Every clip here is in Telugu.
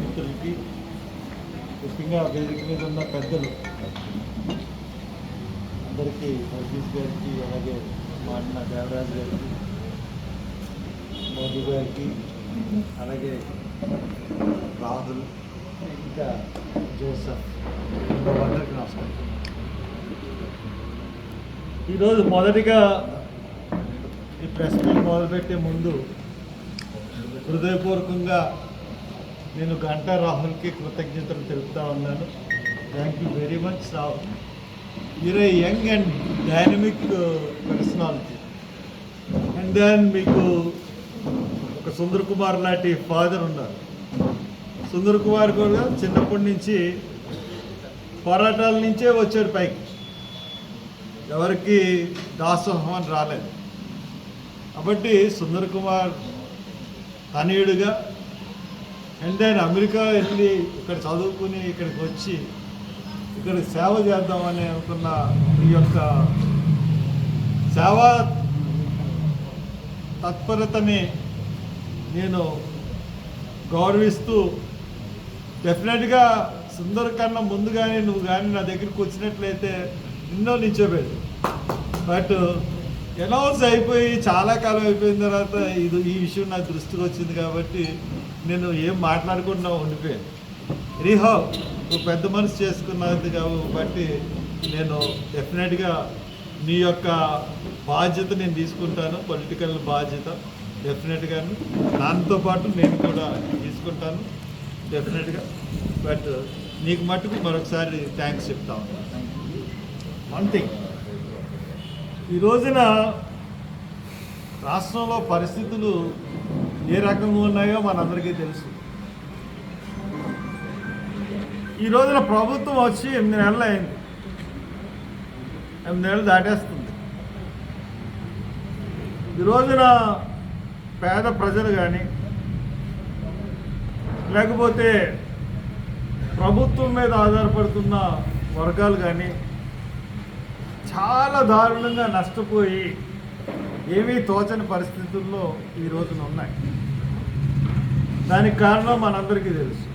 మిత్రులకి ముఖ్యంగా వేదిక మీద ఉన్న పెద్దలు అందరికీ వర్గీస్ గారికి అలాగే మా అన్న దేవరాజు గారికి మోదీ గారికి అలాగే రాహుల్ ఇంకా జోసఫ్ అందరికీ నమస్కారం. ఈరోజు మొదటిగా ఈ ప్రెస్ మీట్ మొదలుపెట్టే ముందు హృదయపూర్వకంగా నేను గంటా రాహుల్కి కృతజ్ఞతలు తెలుపుతా ఉన్నాను. Thank you very much Rahul your a young and dynamic personality. And then మీకు ఒక సుందర్ కుమార్ లాంటి ఫాదర్ ఉన్నారు. సుందర్ కుమార్ కూడా చిన్నప్పటి నుంచి పోరాటాల నుంచే వచ్చాడు పైకి. ఎవరికి దాసోహం అని రాలేదు. కాబట్టి సుందర్ కుమార్ తనయుడుగా అండ్ దెన్ అమెరికా వెళ్ళి ఇక్కడ చదువుకుని ఇక్కడికి వచ్చి ఇక్కడ సేవ చేద్దామని అనుకున్న ఈ యొక్క సేవ తత్పరతని నేను గౌరవిస్తూ డెఫినెట్గా సుందర్ కన్నా ముందు కానీ నువ్వు కానీ నా దగ్గరికి వచ్చినట్లయితే ఎన్నో నిల్చోబెట్టు బట్ అనౌన్స్ అయిపోయి చాలా కాలం అయిపోయిన తర్వాత ఇది ఈ విషయం నాకు దృష్టికి వచ్చింది కాబట్టి నేను ఏం మాట్లాడకుండా ఉండిపోయాను. రీహో నువ్వు పెద్ద మనసు చేసుకున్నది కాబట్టి నేను డెఫినెట్గా నీ యొక్క బాధ్యత నేను తీసుకుంటాను పొలిటికల్ బాధ్యత డెఫినెట్గా దాంతో పాటు నేను కూడా తీసుకుంటాను డెఫినెట్గా బట్ నీకు మట్టుకు మరొకసారి థ్యాంక్స్ చెప్తా ఉన్నాను వన్ థింగ్ ఈ రోజున రాష్ట్రంలో పరిస్థితులు ఏ రకంగా ఉన్నాయో మనందరికీ తెలుసు. ఈ రోజున ప్రభుత్వం వచ్చి ఎనిమిది నెలలు అయింది. ఎనిమిది నెలలు దాటేస్తుంది. ఈ రోజున పేద ప్రజలు కానీ లేకపోతే ప్రభుత్వం మీద ఆధారపడుతున్న వర్గాలు కానీ చాలా దారుణంగా నష్టపోయి ఏమీ తోచని పరిస్థితుల్లో ఈ రోజున ఉన్నాయి. దానికి కారణం మనందరికీ తెలుసు.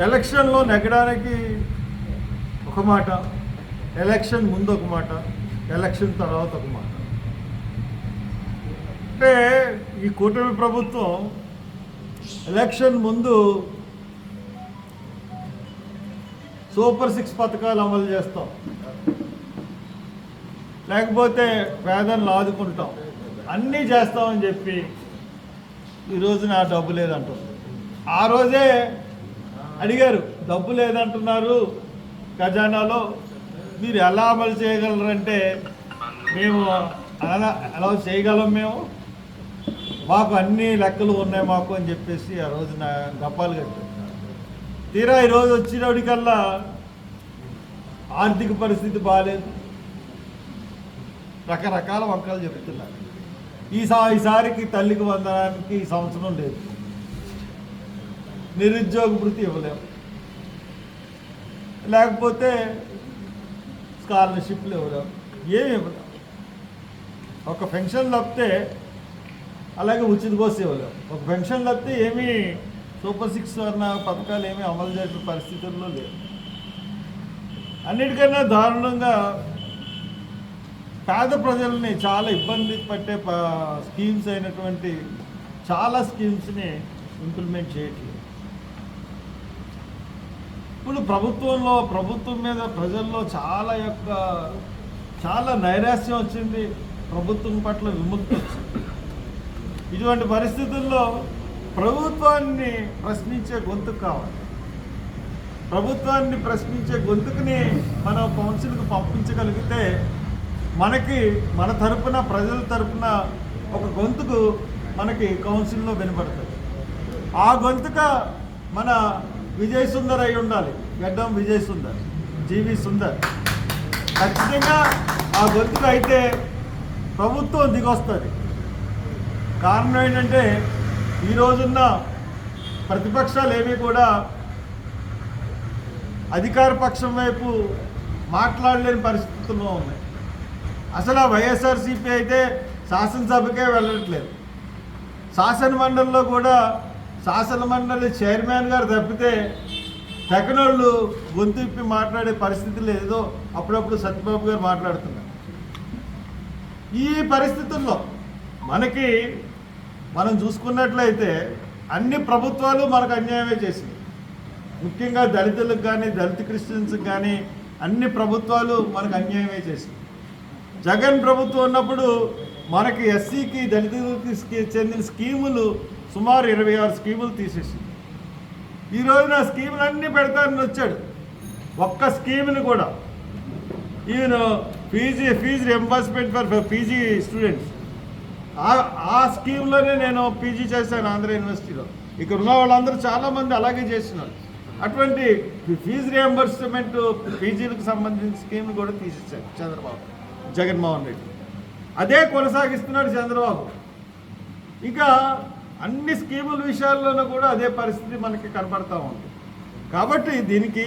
ఎలక్షన్లో నెగ్గడానికి ఒక మాట ఎలక్షన్ ముందు ఒక మాట ఎలక్షన్ తర్వాత ఒక మాట. అంటే ఈ కూటమి ప్రభుత్వం ఎలక్షన్ ముందు సూపర్ సిక్స్ పథకాలు అమలు చేస్తాం. లేకపోతే పేదలను ఆదుకుంటాం. అన్నీ చేస్తామని చెప్పి ఈ రోజున ఆ డబ్బు లేదంటారు. ఆ రోజే అడిగారు డబ్బు లేదంటున్నారు ఖజానాలో మీరు ఎలా అమలు చేయగలరంటే మేము అలా ఎలా చేయగలం మేము మాకు అన్ని లెక్కలు ఉన్నాయి మాకు అని చెప్పేసి ఆ రోజున గప్పాలు కట్టారు తీరా ఈరోజు వచ్చినప్పటికల్లా ఆర్థిక పరిస్థితి బాగాలేదు రకరకాల వంకలు చెప్తున్నారు. ఈసా ఈసారికి తల్లికి వందనానికి ఈ సంవత్సరం లేదు. నిరుద్యోగ వృత్తి ఇవ్వలేము లేకపోతే స్కాలర్షిప్లు ఇవ్వలేము ఏమి ఇవ్వలేము ఒక పెన్షన్ తప్పితే అలాగే ఉచిత కోసం ఇవ్వలేము ఒక పెన్షన్ తప్పితే ఏమీ సూపర్ సిక్స్ అన్న పథకాలు ఏమీ అమలు చేసిన పరిస్థితుల్లో లేవు. అన్నిటికన్నా దారుణంగా పేద ప్రజల్ని చాలా ఇబ్బంది పట్టే ప- స్కీమ్స్ అయినటువంటి చాలా స్కీమ్స్ని ఇంప్లిమెంట్ చేయట్లేదు. ఇప్పుడు ప్రభుత్వంలో ప్రభుత్వం మీద ప్రజల్లో చాలా యొక్క చాలా నైరాశ్యం వచ్చింది. ప్రభుత్వం పట్ల విముక్తి వచ్చింది. ఇటువంటి పరిస్థితుల్లో ప్రభుత్వాన్ని ప్రశ్నించే గొంతు కావాలి. ప్రభుత్వాన్ని ప్రశ్నించే గొంతుకుని మనం కౌన్సిల్కి పంపించగలిగితే మనకి మన తరపున ప్రజల తరపున ఒక గొంతుకు మనకి కౌన్సిల్లో వినపడుతుంది. ఆ గొంతుక మన విజయ్ సుందర్ అయి ఉండాలి. గడ్డం విజయ్ సుందర్ జీవి సుందర్. ఖచ్చితంగా ఆ గొంతుక అయితే ప్రభుత్వం దిగొస్తుంది. కారణం ఏంటంటే ఈ రోజున్న ప్రతిపక్షాలు ఏవి కూడా అధికార పక్షం వైపు మాట్లాడలేని పరిస్థితుల్లో ఉన్నాయి. అసలు ఆ వైఎస్ఆర్సీపీ అయితే శాసనసభకే వెళ్ళట్లేదు. శాసన మండలిలో కూడా శాసన మండలి చైర్మన్ గారు తప్పితే తెగనోళ్ళు గొంతు ఇప్పి మాట్లాడే పరిస్థితి లేదో అప్పుడప్పుడు సత్యబాబు గారు మాట్లాడుతున్నారు. ఈ పరిస్థితుల్లో మనకి మనం చూసుకున్నట్లయితే అన్ని ప్రభుత్వాలు మనకు అన్యాయమే చేసింది ముఖ్యంగా దళితులకు కానీ దళిత క్రిస్టియన్స్కి కానీ అన్ని ప్రభుత్వాలు మనకు అన్యాయమే చేసింది జగన్ ప్రభుత్వం ఉన్నప్పుడు మనకి ఎస్సీకి దళితులకి చెందిన స్కీములు సుమారు ఇరవై ఆరు స్కీములు తీసేసింది. ఈ రోజున స్కీములన్నీ స్కీములు అన్నీ పెడతానని వచ్చాడు. ఒక్క స్కీమ్ని కూడా. ఈయన fees fees reimbursement for PG students ఆ ఆ స్కీమ్లోనే నేను పీజీ చేశాను ఆంధ్ర యూనివర్సిటీలో. ఇక్కడ ఉన్న వాళ్ళందరూ చాలామంది అలాగే చేసినారు అటువంటి ఫీజు రియంబర్స్మెంట్ పీజీలకు సంబంధించిన స్కీమ్ కూడా తీసేశారు చంద్రబాబు జగన్మోహన్ రెడ్డి. అదే కొనసాగిస్తున్నాడు చంద్రబాబు. ఇంకా అన్ని స్కీముల విషయాల్లోనూ కూడా అదే పరిస్థితి మనకి కనబడతా ఉంది. కాబట్టి దీనికి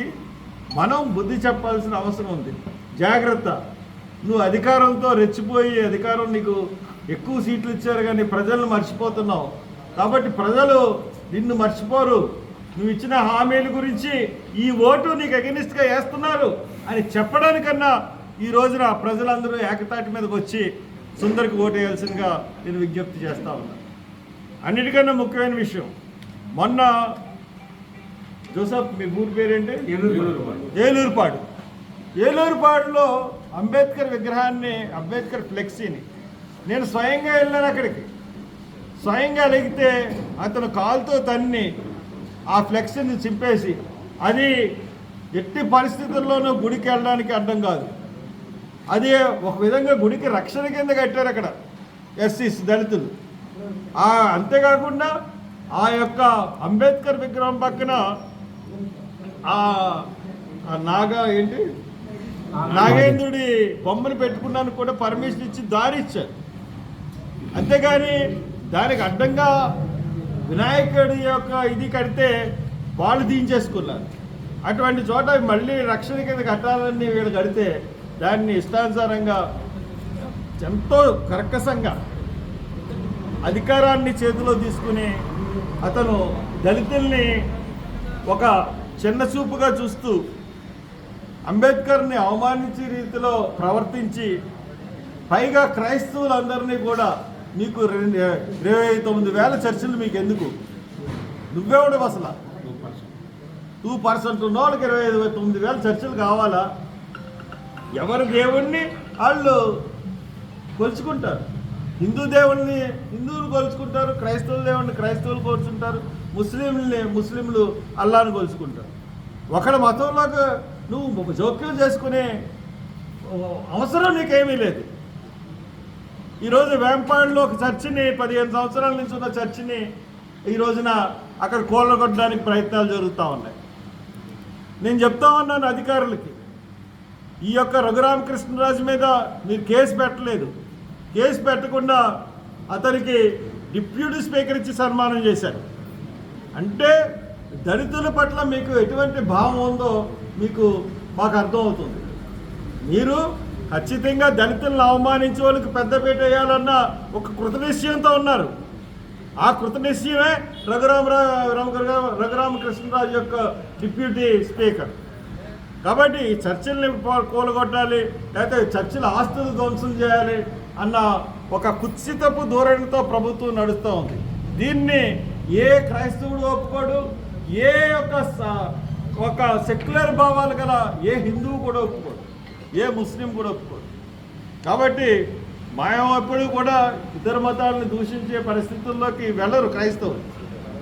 మనం బుద్ధి చెప్పాల్సిన అవసరం ఉంది. జాగ్రత్త. నువ్వు అధికారంతో రెచ్చిపోయి అధికారం నీకు ఎక్కువ సీట్లు ఇచ్చారు కానీ ప్రజలను మర్చిపోతున్నావు. కాబట్టి ప్రజలు నిన్ను మర్చిపోరు. నువ్వు ఇచ్చిన హామీల గురించి ఈ ఓటు నీకు అగెనిస్ట్గా వేస్తున్నారు అని చెప్పడానికన్నా ఈ రోజున ప్రజలందరూ ఏకతాటి మీదకి వచ్చి సుందరికి ఓటు వేయాల్సిందిగా నేను విజ్ఞప్తి చేస్తా ఉన్నా. అన్నిటికన్నా ముఖ్యమైన విషయం మొన్న జోసఫ్ మీ ఊరి పేరేంటి? ఏలూరుపాడు. ఏలూరుపాడులో అంబేద్కర్ విగ్రహాన్ని అంబేద్కర్ ఫ్లెక్సీని నేను స్వయంగా వెళ్ళాను అక్కడికి. స్వయంగా లెగితే అతను కాలుతో తన్ని ఆ ఫ్లెక్సీని చింపేసి అది ఎట్టి పరిస్థితుల్లోనూ గుడికి వెళ్ళడానికి అడ్డం కాదు. అది ఒక విధంగా గుడికి రక్షణ కింద కట్టారు అక్కడ ఎస్సీస్ దళితులు. అంతేకాకుండా ఆ యొక్క అంబేద్కర్ విగ్రహం పక్కన ఆ నాగా ఏంటి? నాగేంద్రుడి బొమ్మను పెట్టుకున్నాను కూడా పర్మిషన్ ఇచ్చి దారి ఇచ్చారు. అంతేగాని దానికి అడ్డంగా వినాయకుడి యొక్క ఇది కడితే వాళ్ళు దించేసుకున్నారు. అటువంటి చోట మళ్ళీ రక్షణ కింద కట్టాలని వీళ్ళు కడితే దాన్ని ఇష్టానుసారంగా ఎంతో కర్కశంగా అధికారాన్ని చేతిలో తీసుకుని అతను దళితుల్ని ఒక చిన్న చూపుగా చూస్తూ అంబేద్కర్ని అవమానించే రీతిలో ప్రవర్తించి పైగా క్రైస్తవులందరినీ కూడా నీకు రెండు ఇరవై తొమ్మిది వేల చర్చలు మీకు ఎందుకు నువ్వెవడు అసలు. టూ పర్సెంట్ ఉన్న వాళ్ళకి ఇరవై ఐదు తొమ్మిది వేల చర్చలు కావాలా? ఎవరు దేవుణ్ణి? వాళ్ళు కొలుచుకుంటారు. హిందూ దేవుణ్ణి హిందువులు కొలుచుకుంటారు క్రైస్తవుల దేవుణ్ణి క్రైస్తవులు కోల్చుంటారు ముస్లింలని ముస్లింలు అల్లాను కొలుచుకుంటారు. ఒకడి మతంలోకి నువ్వు జోక్యం చేసుకునే అవసరం నీకేమీ లేదు. ఈరోజు వేంపాడులో ఒక చర్చిని పదిహేను సంవత్సరాల నుంచి ఉన్న చర్చిని ఈ రోజున అక్కడ కూలగొట్టడానికి ప్రయత్నాలు జరుగుతూ ఉన్నాయి. నేను చెప్తా ఉన్నాను అధికారులకి ఈ యొక్క రఘురామకృష్ణరాజు మీద మీరు కేసు పెట్టలేదు. కేసు పెట్టకుండా అతనికి డిప్యూటీ స్పీకర్ ఇచ్చి సన్మానం చేశారు. అంటే దళితుల పట్ల మీకు ఎటువంటి భావం ఉందో మీకు మాకు అర్థమవుతుంది. మీరు ఖచ్చితంగా దళితులను అవమానించే వాళ్ళకి పెద్దపీట వేయాలన్న ఒక కృతనిశ్చయంతో ఉన్నారు. ఆ కృతనిశ్చయమే రఘురామరావు రఘురామ రఘురామకృష్ణరాజు యొక్క డిప్యూటీ స్పీకర్. కాబట్టి ఈ చర్చిల్ని కూలగొట్టాలి లేకపోతే చర్చిల ఆస్తులు ధ్వంసం చేయాలి అన్న ఒక కుత్సితపు ధోరణితో ప్రభుత్వం నడుస్తూ ఉంది. దీన్ని ఏ క్రైస్తవుడు ఒప్పుకోడు ఏ యొక్క స- ఒక సెక్యులర్ భావాలు గల ఏ హిందువు కూడా ఒప్పుకోడు. ఏ ముస్లిం కూడా ఒప్పుకోడు కాబట్టి మాయం ఎప్పుడు కూడా ఇతర మతాలను దూషించే పరిస్థితుల్లోకి వెళ్ళరు క్రైస్తవులు.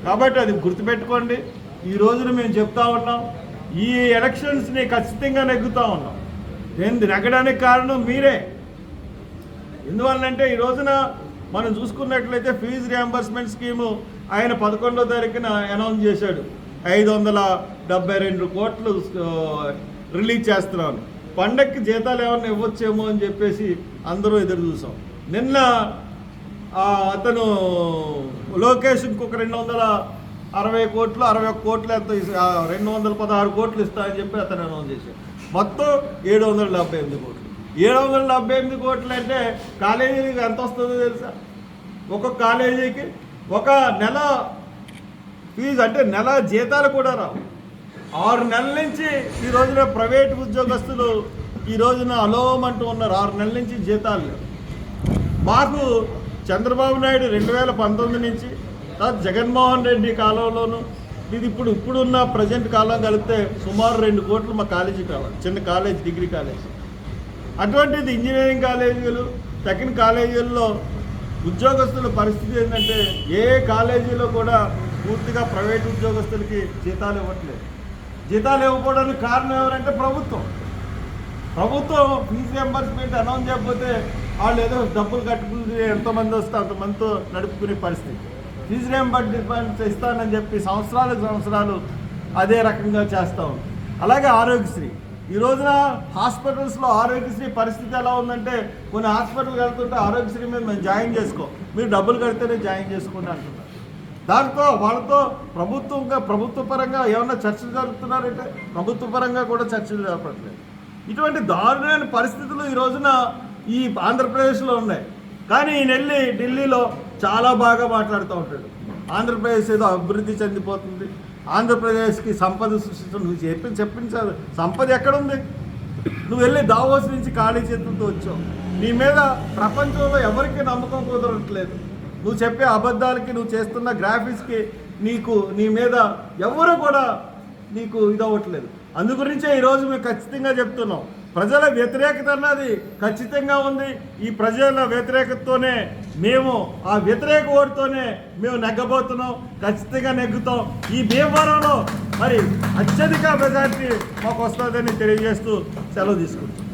కాబట్టి అది గుర్తుపెట్టుకోండి. ఈ రోజున మేము చెప్తా ఉన్నాం ఈ ఎలక్షన్స్ని ఖచ్చితంగా నెగ్గుతూ ఉన్నాం. ఏంది నెగ్గడానికి కారణం మీరే. ఎందువల్లంటే ఈ రోజున మనం చూసుకున్నట్లయితే ఫీజు రియంబర్స్మెంట్ స్కీము ఆయన పదకొండో తారీఖున అనౌన్స్ చేశాడు. ఐదు వందల డెబ్బై రెండు కోట్లు రిలీజ్ చేస్తున్నాను. పండక్కి జీతాలు ఏమన్నా ఇవ్వచ్చేమో అని చెప్పేసి అందరూ ఎదురు చూసాం. నిన్న అతను లోకేష్ ఇంకొక రెండు వందల అరవై కోట్లు అరవై ఒక్క కోట్లు ఎంత రెండు వందల పదహారు కోట్లు ఇస్తాయని చెప్పి అతను అనౌన్స్ చేశాడు. మొత్తం ఏడు వందల డెబ్బై ఎనిమిది కోట్లు. ఏడు వందల డెబ్బై ఎనిమిది కోట్లు అంటే కాలేజీకి ఎంత వస్తుందో తెలుసా? ఒక్కొక్క కాలేజీకి ఒక నెల ఫీజు అంటే నెల జీతాలు కూడా రావు. ఆరు నెలల నుంచి ఈ రోజున ప్రైవేట్ ఉద్యోగస్తులు ఈ రోజున అలోమంటూ ఉన్నారు. ఆరు నెలల నుంచి జీతాలు లేవు. మాకు చంద్రబాబు నాయుడు రెండు వేల పంతొమ్మిది నుంచి తర్వాత జగన్మోహన్ రెడ్డి కాలంలోను ఇది ఇప్పుడు ఇప్పుడున్న ప్రజెంట్ కాలం కలిపితే సుమారు రెండు కోట్లు మా కాలేజీ కావాలి చిన్న కాలేజ్ డిగ్రీ కాలేజ్. అటువంటిది ఇంజనీరింగ్ కాలేజీలు టెక్నిక్ కాలేజీల్లో ఉద్యోగస్తుల పరిస్థితి ఏంటంటే ఏ కాలేజీలో కూడా పూర్తిగా ప్రైవేట్ ఉద్యోగస్తులకి జీతాలు ఇవ్వట్లేదు. జీతాలు ఇవ్వకపోవడానికి కారణం ఎవరంటే ప్రభుత్వం. ప్రభుత్వం ఫీజు రియంబర్స్మెంట్ అనౌన్స్ చేయకపోతే వాళ్ళు ఏదో డబ్బులు కట్టుకుని ఎంతమంది వస్తే అంతమందితో నడుపుకునే పరిస్థితి. ఫీజు రియంబర్స్మెంట్ ఇస్తానని చెప్పి సంవత్సరాలకు సంవత్సరాలు అదే రకంగా చేస్తాం అలాగే ఆరోగ్యశ్రీ. ఈ రోజున హాస్పిటల్స్లో ఆరోగ్యశ్రీ పరిస్థితి ఎలా ఉందంటే కొన్ని హాస్పిటల్కి వెళ్తుంటే ఆరోగ్యశ్రీ మీద మేము జాయిన్ చేసుకో. మీరు డబ్బులు కడితేనే జాయిన్ చేసుకోండి అంటున్నారు. దాంతో వాళ్ళతో ప్రభుత్వంగా ప్రభుత్వ పరంగా ఏమన్నా చర్చలు జరుపుతున్నారంటే ప్రభుత్వ పరంగా కూడా చర్చలు జరపట్లేదు. ఇటువంటి దారుణమైన పరిస్థితులు ఈ రోజున ఈ ఆంధ్రప్రదేశ్లో ఉన్నాయి. కానీ ఈయన వెళ్ళి ఢిల్లీలో చాలా బాగా మాట్లాడుతూ ఉంటాడు. ఆంధ్రప్రదేశ్ ఏదో అభివృద్ధి చెందిపోతుంది. ఆంధ్రప్రదేశ్కి సంపద సృష్టించడం నువ్వు చెప్పి చెప్పించాలి సంపద ఎక్కడుంది? నువ్వు వెళ్ళి దావోస్ నుంచి ఖాళీ చేతులతో వచ్చావు. నీ మీద ప్రపంచంలో ఎవరికి నమ్మకం కుదరట్లేదు. నువ్వు చెప్పే అబద్ధాలకి నువ్వు చేస్తున్న గ్రాఫిక్స్కి నీకు నీ మీద ఎవరు కూడా నీకు ఇదవ్వట్లేదు. అందు గురించే ఈరోజు మేము ఖచ్చితంగా చెప్తున్నాం. ప్రజల వ్యతిరేకత అన్నది ఖచ్చితంగా ఉంది. ఈ ప్రజల వ్యతిరేకతతోనే మేము ఆ వ్యతిరేక ఓటుతోనే మేము నెగ్గబోతున్నాం. ఖచ్చితంగా నెగ్గుతాం. ఈ భీమవరంలో మరి అత్యధిక మెజార్టీ మాకు వస్తుందని తెలియజేస్తూ సెలవు తీసుకుంటాం